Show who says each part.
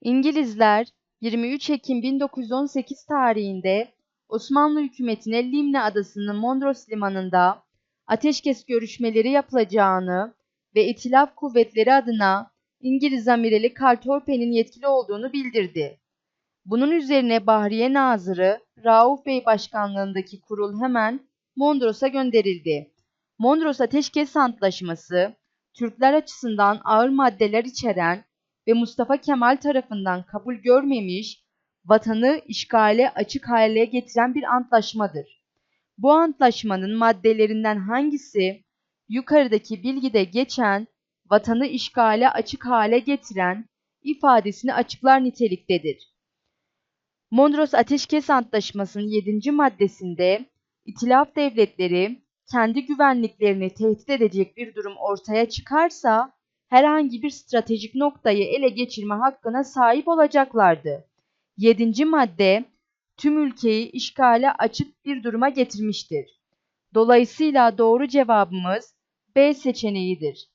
Speaker 1: İngilizler 23 Ekim 1918 tarihinde Osmanlı hükümetine Limne adasının Mondros limanında ateşkes görüşmeleri yapılacağını ve İtilaf kuvvetleri adına İngiliz amirali Kaltorpe'nin yetkili olduğunu bildirdi. Bunun üzerine Bahriye Nazırı Rauf Bey başkanlığındaki kurul hemen Mondros'a gönderildi. Mondros Ateşkes Antlaşması, Türkler açısından ağır maddeler içeren ve Mustafa Kemal tarafından kabul görmemiş, vatanı işgale açık hale getiren bir antlaşmadır. Bu antlaşmanın maddelerinden hangisi yukarıdaki bilgide geçen vatanı işgale açık hale getiren ifadesini açıklar niteliktedir. Mondros Ateşkes Antlaşması'nın 7. maddesinde İtilaf devletleri kendi güvenliklerini tehdit edecek bir durum ortaya çıkarsa herhangi bir stratejik noktayı ele geçirme hakkına sahip olacaklardı. 7. madde tüm ülkeyi işgale açık bir duruma getirmiştir. Dolayısıyla doğru cevabımız B seçeneğidir.